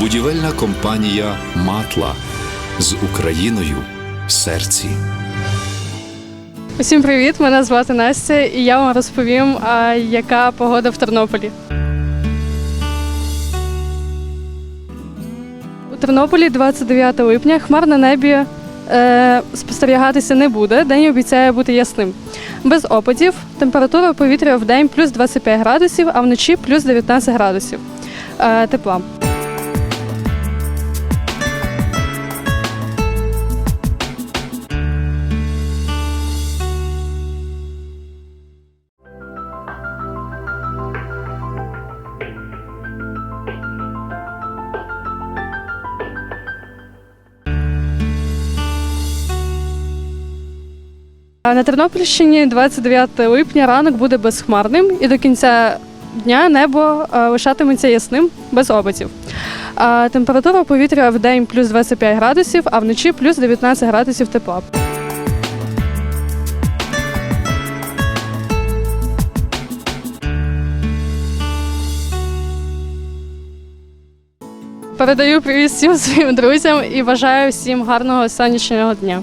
Будівельна компанія Матла з Україною в серці. Усім привіт! Мене звати Настя, і я вам розповім, яка погода в Тернополі. Тернополі 29 липня хмар на небі е, спостерігатися не буде. День обіцяє бути ясним. Без опадів. Температура повітря в день плюс 25 градусів, а вночі плюс 19 градусів е, тепла. На Тернопільщині 29 липня ранок буде безхмарним і до кінця дня небо е, лишатиметься ясним без опадів. Температура повітря в день плюс 25 градусів, а вночі плюс 19 градусів тепла. Передаю привіт всім своїм друзям і бажаю всім гарного сонячного дня.